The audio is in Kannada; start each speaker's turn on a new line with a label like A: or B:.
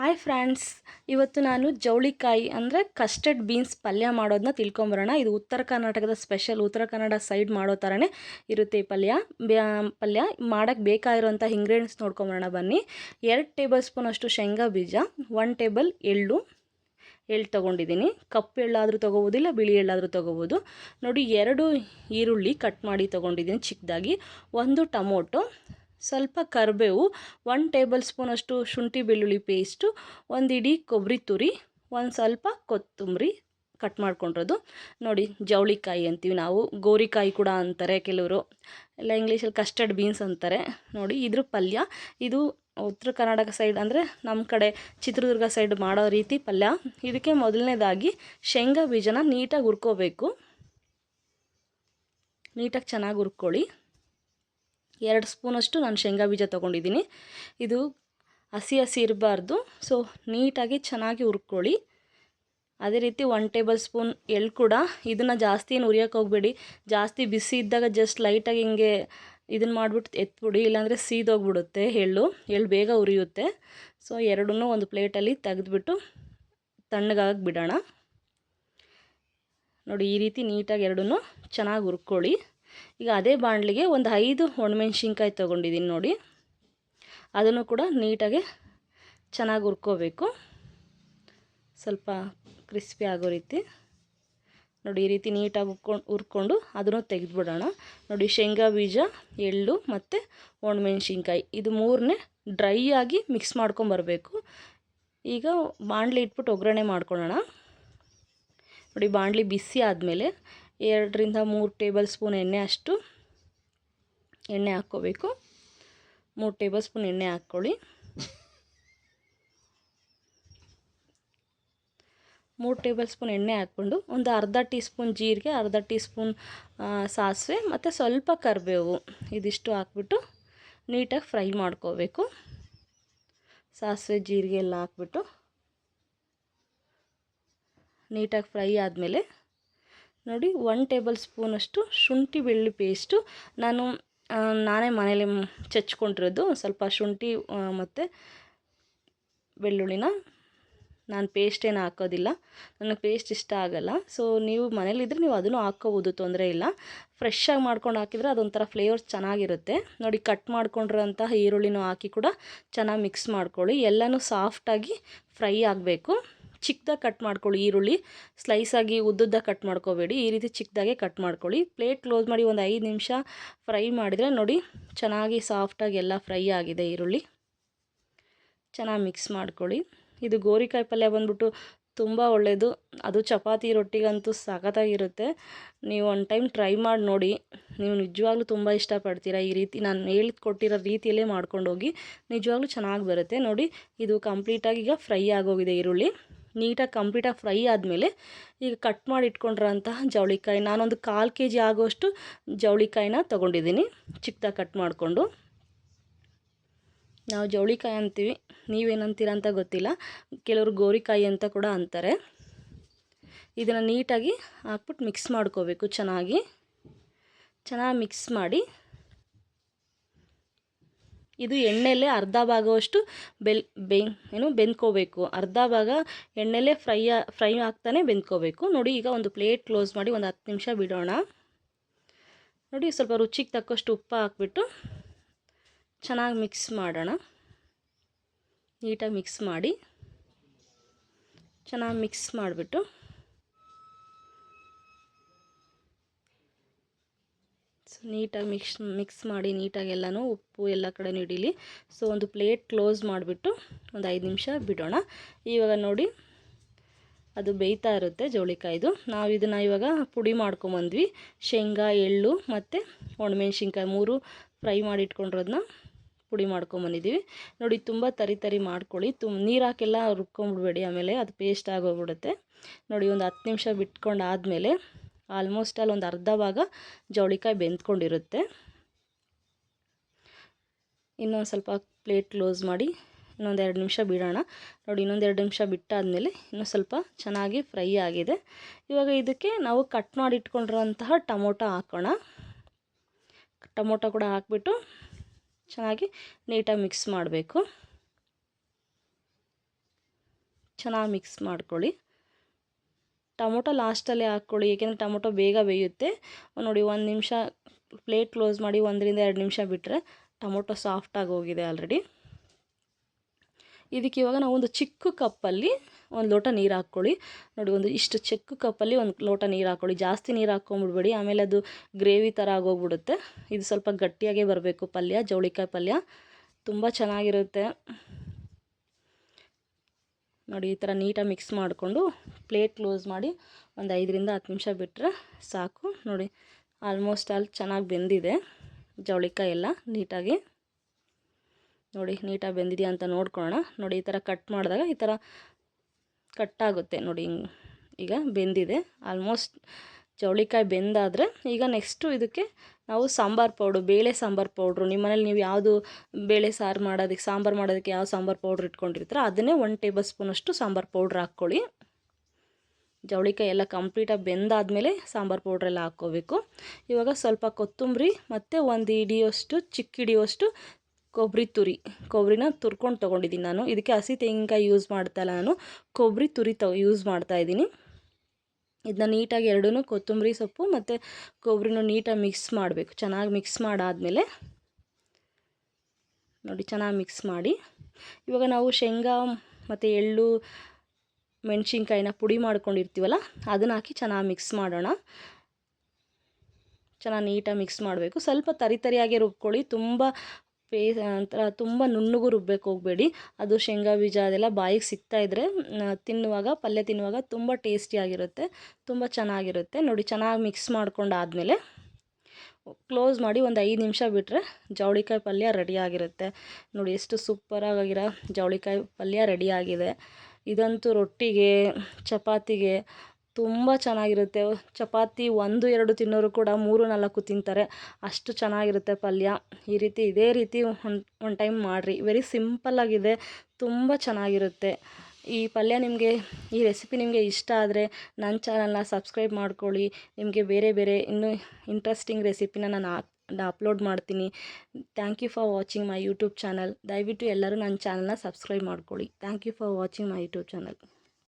A: ಹಾಯ್ ಫ್ರೆಂಡ್ಸ್ ಇವತ್ತು ನಾನು ಜವಳಿಕಾಯಿ ಅಂದರೆ ಕಸ್ಟರ್ಡ್ ಬೀನ್ಸ್ ಪಲ್ಯ ಮಾಡೋದನ್ನ ತಿಳ್ಕೊಂಬರೋಣ. ಇದು ಉತ್ತರ ಕರ್ನಾಟಕದ ಸ್ಪೆಷಲ್ ಉತ್ತರ ಕನ್ನಡ ಸೈಡ್ ಮಾಡೋ ಥರನೇ ಇರುತ್ತೆ ಈ ಪಲ್ಯ. ಪಲ್ಯ ಮಾಡೋಕ್ಕೆ ಬೇಕಾಗಿರೋಂಥ ಇಂಗ್ರೀಡಿಯೆಂಟ್ಸ್ ನೋಡ್ಕೊಂಬರೋಣ ಬನ್ನಿ. ಎರಡು ಟೇಬಲ್ ಸ್ಪೂನ್ ಅಷ್ಟು ಶೇಂಗಾ ಬೀಜ ಒನ್ ಟೇಬಲ್ ಎಳ್ಳು ಎಳ್ಳು ತೊಗೊಂಡಿದ್ದೀನಿ. ಕಪ್ಪು ಎಳ್ಳಾದರೂ ತೊಗೋಬೋದು ಇಲ್ಲ ಬಿಳಿ ಎಳ್ಳಾದರೂ ತೊಗೋಬೋದು. ನೋಡಿ ಎರಡು ಈರುಳ್ಳಿ ಕಟ್ ಮಾಡಿ ತೊಗೊಂಡಿದ್ದೀನಿ ಚಿಕ್ಕದಾಗಿ. ಒಂದು ಟೊಮೊಟೊ ಸ್ವಲ್ಪ ಕರಿಬೇವು ಒನ್ ಟೇಬಲ್ ಸ್ಪೂನಷ್ಟು ಶುಂಠಿ ಬೆಳ್ಳುಳ್ಳಿ ಪೇಸ್ಟು ಒಂದು ಇಡೀ ಕೊಬ್ಬರಿ ತುರಿ, ಒಂದು ಸ್ವಲ್ಪ ಕೊತ್ತಂಬರಿ ಕಟ್ ಮಾಡ್ಕೊಂಡಿರೋದು. ನೋಡಿ, ಜವಳಿಕಾಯಿ ಅಂತೀವಿ ನಾವು, ಗೋರಿಕಾಯಿ ಕೂಡ ಅಂತಾರೆ ಕೆಲವರು. ಎಲ್ಲ ಇಂಗ್ಲೀಷಲ್ಲಿ ಕಸ್ಟರ್ಡ್ ಬೀನ್ಸ್ ಅಂತಾರೆ. ನೋಡಿ, ಇದ್ರ ಪಲ್ಯ, ಇದು ಉತ್ತರ ಕರ್ನಾಟಕ ಸೈಡ್ ಅಂದರೆ ನಮ್ಮ ಕಡೆ ಚಿತ್ರದುರ್ಗ ಸೈಡ್ ಮಾಡೋ ರೀತಿ ಪಲ್ಯ. ಇದಕ್ಕೆ ಮೊದಲನೇದಾಗಿ ಶೇಂಗಾ ಬೀಜನ ನೀಟಾಗಿ ಹುರ್ಕೋಬೇಕು. ನೀಟಾಗಿ ಚೆನ್ನಾಗಿ ಹುರ್ಕೊಳ್ಳಿ. ಎರಡು ಸ್ಪೂನಷ್ಟು ನಾನು ಶೇಂಗಾ ಬೀಜ ತೊಗೊಂಡಿದ್ದೀನಿ. ಇದು ಹಸಿ ಹಸಿ ಇರಬಾರ್ದು. ಸೊ ನೀಟಾಗಿ ಚೆನ್ನಾಗಿ ಹುರ್ಕೊಳ್ಳಿ. ಅದೇ ರೀತಿ ಒನ್ ಟೇಬಲ್ ಸ್ಪೂನ್ ಎಳ್ಳು ಕೂಡ. ಇದನ್ನು ಜಾಸ್ತಿ ಏನು ಹುರಿಯೋಕೆ ಹೋಗಬೇಡಿ. ಜಾಸ್ತಿ ಬಿಸಿ ಇದ್ದಾಗ ಜಸ್ಟ್ ಲೈಟಾಗಿ ಹಿಂಗೆ ಇದನ್ನು ಮಾಡಿಬಿಟ್ಟು ಎತ್ಬಿಡಿ. ಇಲ್ಲಾಂದರೆ ಸೀದೋಗ್ಬಿಡುತ್ತೆ ಎಳ್ಳು. ಎಳ್ಳು ಬೇಗ ಉರಿಯುತ್ತೆ. ಸೊ ಎರಡನ್ನೂ ಒಂದು ಪ್ಲೇಟಲ್ಲಿ ತೆಗೆದ್ಬಿಟ್ಟು ತಣ್ಣಗಾಗಿ ಬಿಡೋಣ. ನೋಡಿ, ಈ ರೀತಿ ನೀಟಾಗಿ ಎರಡನ್ನೂ ಚೆನ್ನಾಗಿ ಹುರ್ಕೊಳ್ಳಿ. ಈಗ ಅದೇ ಬಾಣಲಿಗೆ ಒಂದು ಐದು ಒಣಮೆಣ್ಸಿನ್ಕಾಯಿ ತೊಗೊಂಡಿದ್ದೀನಿ ನೋಡಿ. ಅದನ್ನು ಕೂಡ ನೀಟಾಗಿ ಚೆನ್ನಾಗಿ ಹುರ್ಕೋಬೇಕು. ಸ್ವಲ್ಪ ಕ್ರಿಸ್ಪಿ ಆಗೋ ರೀತಿ. ನೋಡಿ, ಈ ರೀತಿ ನೀಟಾಗಿ ಹುರ್ಕೊಂಡು ಹುರ್ಕೊಂಡು ಅದನ್ನು ತೆಗೆದುಬಿಡೋಣ. ನೋಡಿ, ಶೇಂಗಾ ಬೀಜ, ಎಳ್ಳು ಮತ್ತು ಒಣಮೆಣ್ಸಿನ್ಕಾಯಿ. ಇದು ಮೂರನೇ ಡ್ರೈ ಆಗಿ ಮಿಕ್ಸ್ ಮಾಡ್ಕೊಂಬರಬೇಕು ಈಗ ಬಾಣಲಿ ಇಟ್ಬಿಟ್ಟು ಒಗ್ಗರಣೆ ಮಾಡ್ಕೊಳ್ಳೋಣ. ನೋಡಿ, ಬಾಣಲಿ ಬಿಸಿ ಆದಮೇಲೆ ಎರಡರಿಂದ ಮೂರು ಟೇಬಲ್ ಸ್ಪೂನ್ ಎಣ್ಣೆ ಅಷ್ಟು ಎಣ್ಣೆ ಹಾಕ್ಕೋಬೇಕು. ಮೂರು ಟೇಬಲ್ ಸ್ಪೂನ್ ಎಣ್ಣೆ ಹಾಕ್ಕೊಳ್ಳಿ. ಮೂರು ಟೇಬಲ್ ಸ್ಪೂನ್ ಎಣ್ಣೆ ಹಾಕ್ಕೊಂಡು ಒಂದು ಅರ್ಧ ಟೀ ಸ್ಪೂನ್ ಜೀರಿಗೆ, ಅರ್ಧ ಟೀ ಸ್ಪೂನ್ ಸಾಸಿವೆ ಮತ್ತು ಸ್ವಲ್ಪ ಕರಿಬೇವು ಇದಿಷ್ಟು ಹಾಕ್ಬಿಟ್ಟು ನೀಟಾಗಿ ಫ್ರೈ ಮಾಡ್ಕೋಬೇಕು. ಸಾಸಿವೆ, ಜೀರಿಗೆ ಎಲ್ಲ ಹಾಕ್ಬಿಟ್ಟು ನೀಟಾಗಿ ಫ್ರೈ ಆದಮೇಲೆ ನೋಡಿ ಒನ್ ಟೇಬಲ್ ಸ್ಪೂನಷ್ಟು ಶುಂಠಿ ಬೆಳ್ಳುಳ್ಳಿ ಪೇಸ್ಟು ನಾನು ನಾನೇ ಮನೇಲಿ ಚಚ್ಕೊಂಡಿರೋದು. ಸ್ವಲ್ಪ ಶುಂಠಿ ಮತ್ತು ಬೆಳ್ಳುಳ್ಳಿನ. ನಾನು ಪೇಸ್ಟ್ ಏನು ಹಾಕೋದಿಲ್ಲ. ನನಗೆ ಪೇಸ್ಟ್ ಇಷ್ಟ ಆಗೋಲ್ಲ. ಸೊ ನೀವು ಮನೇಲಿದ್ದರೆ ನೀವು ಅದನ್ನು ಹಾಕ್ಕೋಬೋದು ತೊಂದರೆ ಇಲ್ಲ. ಫ್ರೆಶ್ಶಾಗಿ ಮಾಡ್ಕೊಂಡು ಹಾಕಿದರೆ ಅದೊಂಥರ ಫ್ಲೇವರ್ಸ್ ಚೆನ್ನಾಗಿರುತ್ತೆ. ನೋಡಿ ಕಟ್ ಮಾಡ್ಕೊಂಡಿರೋಂತಹ ಈರುಳ್ಳಿನೂ ಹಾಕಿ ಕೂಡ ಚೆನ್ನಾಗಿ ಮಿಕ್ಸ್ ಮಾಡ್ಕೊಳ್ಳಿ. ಎಲ್ಲನೂ ಸಾಫ್ಟಾಗಿ ಫ್ರೈ ಆಗಬೇಕು. ಚಿಕ್ಕದಾಗಿ ಕಟ್ ಮಾಡ್ಕೊಳ್ಳಿ ಈರುಳ್ಳಿ. ಸ್ಲೈಸಾಗಿ ಉದ್ದುದ್ದಾಗ ಕಟ್ ಮಾಡ್ಕೋಬೇಡಿ. ಈ ರೀತಿ ಚಿಕ್ಕದಾಗೆ ಕಟ್ ಮಾಡ್ಕೊಳ್ಳಿ. ಪ್ಲೇಟ್ ಕ್ಲೋಸ್ ಮಾಡಿ ಒಂದು ಐದು ನಿಮಿಷ ಫ್ರೈ ಮಾಡಿದರೆ ನೋಡಿ ಚೆನ್ನಾಗಿ ಸಾಫ್ಟಾಗಿ ಎಲ್ಲ ಫ್ರೈ ಆಗಿದೆ ಈರುಳ್ಳಿ. ಚೆನ್ನಾಗಿ ಮಿಕ್ಸ್ ಮಾಡ್ಕೊಳ್ಳಿ. ಇದು ಗೋರಿಕಾಯಿ ಪಲ್ಯ ಬಂದ್ಬಿಟ್ಟು ತುಂಬ ಒಳ್ಳೆಯದು ಅದು ಚಪಾತಿ ರೊಟ್ಟಿಗಂತೂ ಸಖತ್ತಾಗಿರುತ್ತೆ. ನೀವು ಒನ್ ಟೈಮ್ ಟ್ರೈ ಮಾಡಿ ನೋಡಿ. ನೀವು ನಿಜವಾಗ್ಲೂ ತುಂಬ ಇಷ್ಟಪಡ್ತೀರಾ ಈ ರೀತಿ? ನಾನು ಹೇಳಿದ್ ಕೊಟ್ಟಿರೋ ರೀತಿಯಲ್ಲೇ ಮಾಡ್ಕೊಂಡೋಗಿ ನಿಜವಾಗ್ಲೂ ಚೆನ್ನಾಗಿ ಬರುತ್ತೆ. ನೋಡಿ ಇದು ಕಂಪ್ಲೀಟಾಗಿ ಈಗ ಫ್ರೈ ಆಗೋಗಿದೆ ಈರುಳ್ಳಿ. ನೀಟಾಗಿ ಕಂಪ್ಲೀಟಾಗಿ ಫ್ರೈ ಆದಮೇಲೆ ಈಗ ಕಟ್ ಮಾಡಿ ಇಟ್ಕೊಂಡಿರೋಂತಹ ಜವಳಿಕಾಯಿ. ನಾನೊಂದು ಕಾಲು ಕೆ ಜಿ ಆಗೋಷ್ಟು ಜವಳಿಕಾಯಿನ ತೊಗೊಂಡಿದ್ದೀನಿ. ಚಿಕ್ಕದಾಗಿ ಕಟ್ ಮಾಡಿಕೊಂಡು. ನಾವು ಜವಳಿಕಾಯಿ ಅಂತೀವಿ. ನೀವೇನಂತೀರ ಅಂತ ಗೊತ್ತಿಲ್ಲ. ಕೆಲವರು ಗೋರಿಕಾಯಿ ಅಂತ ಕೂಡ ಅಂತಾರೆ. ಇದನ್ನು ನೀಟಾಗಿ ಹಾಕ್ಬಿಟ್ಟು ಮಿಕ್ಸ್ ಮಾಡ್ಕೋಬೇಕು ಚೆನ್ನಾಗಿ. ಚೆನ್ನಾಗಿ ಮಿಕ್ಸ್ ಮಾಡಿ. ಇದು ಎಣ್ಣೆಲೇ ಅರ್ಧ ಭಾಗವಷ್ಟು ಬೆಲ್ ಬೆ ಏನು ಬೆಂದ್ಕೋಬೇಕು. ಅರ್ಧ ಭಾಗ ಎಣ್ಣೆಲ್ಲೇ ಫ್ರೈ ಫ್ರೈ ಆಗ್ತಾನೆ ಬೆಂದ್ಕೋಬೇಕು. ನೋಡಿ ಈಗ ಒಂದು ಪ್ಲೇಟ್ ಕ್ಲೋಸ್ ಮಾಡಿ ಒಂದು ಹತ್ತು ನಿಮಿಷ ಬಿಡೋಣ. ನೋಡಿ ಸ್ವಲ್ಪ ರುಚಿಗೆ ತಕ್ಕಷ್ಟು ಉಪ್ಪು ಹಾಕ್ಬಿಟ್ಟು ಚೆನ್ನಾಗಿ ಮಿಕ್ಸ್ ಮಾಡೋಣ. ನೀಟಾಗಿ ಮಿಕ್ಸ್ ಮಾಡಿ ಚೆನ್ನಾಗಿ ಮಿಕ್ಸ್ ಮಾಡಿಬಿಟ್ಟು ನೀಟಾಗಿ ಮಿಕ್ಸ್ ಮಿಕ್ಸ್ ಮಾಡಿ ನೀಟಾಗಿ ಎಲ್ಲನೂ ಉಪ್ಪು ಎಲ್ಲ ಕಡೆ ಹಿಡೀಲಿ ಸೊ ಒಂದು ಪ್ಲೇಟ್ ಕ್ಲೋಸ್ ಮಾಡಿಬಿಟ್ಟು ಒಂದು ಐದು ನಿಮಿಷ ಬಿಡೋಣ. ಇವಾಗ ನೋಡಿ, ಅದು ಬೇಯ್ತಾ ಇರುತ್ತೆ ಜವಳಿಕಾಯ್ದು ನಾವು ಇದನ್ನು ಇವಾಗ ಪುಡಿ ಮಾಡ್ಕೊಂಬಂದ್ವಿ. ಶೇಂಗಾ, ಎಳ್ಳು ಮತ್ತು ಒಣಮೆಣ್ಸಿನ್ಕಾಯಿ ಮೂರು ಫ್ರೈ ಮಾಡಿ ಇಟ್ಕೊಂಡಿರೋದನ್ನ ಪುಡಿ ಮಾಡ್ಕೊಂಬಂದಿದ್ದೀವಿ ನೋಡಿ, ತುಂಬ ತರಿ ತರಿ ಮಾಡ್ಕೊಳ್ಳಿ. ತುಂಬ ನೀರು ಹಾಕೆಲ್ಲ ರುಬ್ಕೊಂಬಿಡ್ಬೇಡಿ ಆಮೇಲೆ ಅದು ಪೇಸ್ಟ್ ಆಗೋಗ್ಬಿಡುತ್ತೆ. ನೋಡಿ, ಒಂದು ಹತ್ತು ನಿಮಿಷ ಬಿಟ್ಕೊಂಡು ಆದಮೇಲೆ ಆಲ್ಮೋಸ್ಟ್ ಅಲ್ಲಿ ಒಂದು ಅರ್ಧ ಭಾಗ ಜವಳಿಕಾಯಿ ಬೆಂದ್ಕೊಂಡಿರುತ್ತೆ. ಇನ್ನೊಂದು ಸ್ವಲ್ಪ ಪ್ಲೇಟ್ ಕ್ಲೋಸ್ ಮಾಡಿ ಇನ್ನೊಂದು ಎರಡು ನಿಮಿಷ ಬಿಡೋಣ. ನೋಡಿ, ಇನ್ನೊಂದು ಎರಡು ನಿಮಿಷ ಬಿಟ್ಟಾದಮೇಲೆ ಇನ್ನೂ ಸ್ವಲ್ಪ ಚೆನ್ನಾಗಿ ಫ್ರೈ ಆಗಿದೆ. ಇವಾಗ ಇದಕ್ಕೆ ನಾವು ಕಟ್ ಮಾಡಿ ಇಟ್ಕೊಂಡಿರೋಂತಹ ಟೊಮೊಟೊ ಹಾಕೋಣ. ಟೊಮೊಟೊ ಕೂಡ ಹಾಕ್ಬಿಟ್ಟು ಚೆನ್ನಾಗಿ ನೀಟಾಗಿ ಮಿಕ್ಸ್ ಮಾಡಬೇಕು. ಚೆನ್ನಾಗಿ ಮಿಕ್ಸ್ ಮಾಡ್ಕೊಳ್ಳಿ. ಟೊಮೊಟೊ ಲಾಸ್ಟಲ್ಲೇ ಹಾಕ್ಕೊಳ್ಳಿ, ಏಕೆಂದರೆ ಟೊಮೊಟೊ ಬೇಗ ಬೇಯುತ್ತೆ. ನೋಡಿ, ಒಂದು ನಿಮಿಷ ಪ್ಲೇಟ್ ಕ್ಲೋಸ್ ಮಾಡಿ ಒಂದರಿಂದ ಎರಡು ನಿಮಿಷ ಬಿಟ್ಟರೆ ಟೊಮೊಟೊ ಸಾಫ್ಟಾಗಿ ಹೋಗಿದೆ ಆಲ್ರೆಡಿ. ಇದಕ್ಕೆ ಇವಾಗ ನಾವು ಒಂದು ಚಿಕ್ಕ ಕಪ್ಪಲ್ಲಿ ಒಂದು ಲೋಟ ನೀರು ಹಾಕ್ಕೊಳ್ಳಿ. ನೋಡಿ, ಒಂದು ಇಷ್ಟು ಚಿಕ್ಕ ಕಪ್ಪಲ್ಲಿ ಒಂದು ಲೋಟ ನೀರು ಹಾಕ್ಕೊಳ್ಳಿ. ಜಾಸ್ತಿ ನೀರು ಹಾಕ್ಕೊಂಬಿಡ್ಬೇಡಿ, ಆಮೇಲೆ ಅದು ಗ್ರೇವಿ ಥರ ಆಗೋಗ್ಬಿಡುತ್ತೆ. ಇದು ಸ್ವಲ್ಪ ಗಟ್ಟಿಯಾಗೇ ಬರಬೇಕು ಪಲ್ಯ, ಜವಳಿಕಾಯಿ ಪಲ್ಯ. ತುಂಬ ಚೆನ್ನಾಗಿರುತ್ತೆ. ನೋಡಿ, ಈ ಥರ ನೀಟಾಗಿ ಮಿಕ್ಸ್ ಮಾಡಿಕೊಂಡು ಪ್ಲೇಟ್ ಕ್ಲೋಸ್ ಮಾಡಿ ಒಂದು ಐದರಿಂದ ಹತ್ತು ನಿಮಿಷ ಬಿಟ್ಟರೆ ಸಾಕು. ನೋಡಿ, ಆಲ್ಮೋಸ್ಟ್ ಆಲ್ ಚೆನ್ನಾಗಿ ಬೆಂದಿದೆ ಜವಳಿಕಾಯಿ ಎಲ್ಲ ನೀಟಾಗಿ. ನೋಡಿ, ನೀಟಾಗಿ ಬೆಂದಿದೆಯಾ ಅಂತ ನೋಡ್ಕೊಳ್ಳೋಣ. ನೋಡಿ, ಈ ಥರ ಕಟ್ ಮಾಡಿದಾಗ ಈ ಥರ ಕಟ್ಟಾಗುತ್ತೆ ನೋಡಿ ಈಗ ಬೆಂದಿದೆ. ಆಲ್ಮೋಸ್ಟ್ ಚೌಳಿಕಾಯಿ ಬೆಂದಾದರೆ ಈಗ ನೆಕ್ಸ್ಟು ಇದಕ್ಕೆ ನಾವು ಸಾಂಬಾರು ಪೌಡ್ರು ಬೇಳೆ ಸಾಂಬಾರು ಪೌಡ್ರು ನಿಮ್ಮ ಮನೇಲಿ ನೀವು ಯಾವುದು ಬೇಳೆ ಸಾರು ಮಾಡೋದಕ್ಕೆ, ಸಾಂಬಾರು ಮಾಡೋದಕ್ಕೆ ಯಾವ ಸಾಂಬಾರು ಪೌಡ್ರ್ ಇಟ್ಕೊಂಡಿರ್ತೀರೋ ಅದನ್ನೇ ಒನ್ ಟೇಬಲ್ ಸ್ಪೂನಷ್ಟು ಸಾಂಬಾರು ಪೌಡ್ರ್ ಹಾಕ್ಕೊಳ್ಳಿ. ಜವಳಿಕಾಯಿ ಎಲ್ಲ ಕಂಪ್ಲೀಟಾಗಿ ಬೆಂದಾದಮೇಲೆ ಸಾಂಬಾರು ಪೌಡ್ರೆಲ್ಲ ಹಾಕ್ಕೋಬೇಕು. ಇವಾಗ ಸ್ವಲ್ಪ ಕೊತ್ತಂಬರಿ ಮತ್ತು ಒಂದು ಹಿಡಿಯೋಷ್ಟು, ಚಿಕ್ಕ ಹಿಡಿಯೋಷ್ಟು ಕೊಬ್ಬರಿ ತುರಿ. ಕೊಬ್ಬರಿನ ತುರ್ಕೊಂಡು ತೊಗೊಂಡಿದ್ದೀನಿ ನಾನು. ಇದಕ್ಕೆ ಹಸಿ ತೆಂಗಿನಕಾಯಿ ಯೂಸ್ ಮಾಡ್ತಾಯಿಲ್ಲ ನಾನು. ಕೊಬ್ಬರಿ ತುರಿ ತೊ ಯೂಸ್ ಮಾಡ್ತಾಯಿದ್ದೀನಿ ಇದನ್ನ ನೀಟಾಗಿ ಎರಡೂ ಕೊತ್ತಂಬರಿ ಸೊಪ್ಪು ಮತ್ತು ಕೊಬ್ಬರಿನೂ ನೀಟಾಗಿ ಮಿಕ್ಸ್ ಮಾಡಬೇಕು. ಚೆನ್ನಾಗಿ ಮಿಕ್ಸ್ ಮಾಡಾದಮೇಲೆ ನೋಡಿ ಚೆನ್ನಾಗಿ ಮಿಕ್ಸ್ ಮಾಡಿ. ಇವಾಗ ನಾವು ಶೇಂಗಾ ಮತ್ತು ಎಳ್ಳು, ಮೆಣಸಿನ್ಕಾಯಿನ ಪುಡಿ ಮಾಡ್ಕೊಂಡಿರ್ತೀವಲ್ಲ, ಅದನ್ನ ಹಾಕಿ ಚೆನ್ನಾಗಿ ಮಿಕ್ಸ್ ಮಾಡೋಣ. ಚೆನ್ನಾಗಿ ನೀಟಾಗಿ ಮಿಕ್ಸ್ ಮಾಡಬೇಕು. ಸ್ವಲ್ಪ ತರಿ ತರಿಯಾಗಿ ರುಬ್ಕೊಳ್ಳಿ. ತುಂಬ ಪೇ ಒಂಥರ ತುಂಬ ನುಣ್ಣಗೂ ರುಬ್ಬಕ್ಕೆ ಹೋಗಬೇಡಿ. ಅದು ಶೇಂಗಾ ಬೀಜ ಅದೆಲ್ಲ ಬಾಯಿಗೆ ಸಿಗ್ತಾ ಇದ್ದರೆ ತಿನ್ನುವಾಗ, ಪಲ್ಯ ತಿನ್ನುವಾಗ ತುಂಬ ಟೇಸ್ಟಿಯಾಗಿರುತ್ತೆ ತುಂಬ ಚೆನ್ನಾಗಿರುತ್ತೆ. ನೋಡಿ, ಚೆನ್ನಾಗಿ ಮಿಕ್ಸ್ ಮಾಡ್ಕೊಂಡಾದಮೇಲೆ ಕ್ಲೋಸ್ ಮಾಡಿ ಒಂದು ಐದು ನಿಮಿಷ ಬಿಟ್ಟರೆ ಜವಳಿಕಾಯಿ ಪಲ್ಯ ರೆಡಿಯಾಗಿರುತ್ತೆ ನೋಡಿ, ಎಷ್ಟು ಸೂಪರಾಗಿರೋ ಜವಳಿಕಾಯಿ ಪಲ್ಯ ರೆಡಿಯಾಗಿದೆ ಇದಂತೂ ರೊಟ್ಟಿಗೆ, ಚಪಾತಿಗೆ ತುಂಬ ಚೆನ್ನಾಗಿರುತ್ತೆ. ಚಪಾತಿ ಒಂದು, ಎರಡು ತಿನ್ನೋರು ಕೂಡ ಮೂರು, ನಾಲ್ಕು ತಿಂತಾರೆ. ಅಷ್ಟು ಚೆನ್ನಾಗಿರುತ್ತೆ ಪಲ್ಯ. ಈ ರೀತಿ ಇದೇ ರೀತಿ ಒನ್ ಟೈಮ್ ಮಾಡಿರಿ. ವೆರಿ ಸಿಂಪಲ್ಲಾಗಿದೆ ತುಂಬ ಚೆನ್ನಾಗಿರುತ್ತೆ. ಈ ಪಲ್ಯ ನಿಮಗೆ, ಈ ರೆಸಿಪಿ ನಿಮಗೆ ಇಷ್ಟ ಆದರೆ ನನ್ನ ಚಾನಲ್ನ ಸಬ್ಸ್ಕ್ರೈಬ್ ಮಾಡ್ಕೊಳ್ಳಿ. ನಿಮಗೆ ಬೇರೆ ಬೇರೆ ಇನ್ನೂ ಇಂಟ್ರೆಸ್ಟಿಂಗ್ ರೆಸಿಪಿನ ನಾನು ಅಪ್ಲೋಡ್ ಮಾಡ್ತೀನಿ. Thank you for watching my YouTube channel ದಯವಿಟ್ಟು ಎಲ್ಲರೂ ನನ್ನ ಚಾನಲ್ನ ಸಬ್ಸ್ಕ್ರೈಬ್ ಮಾಡ್ಕೊಳ್ಳಿ. Thank you for watching my YouTube channel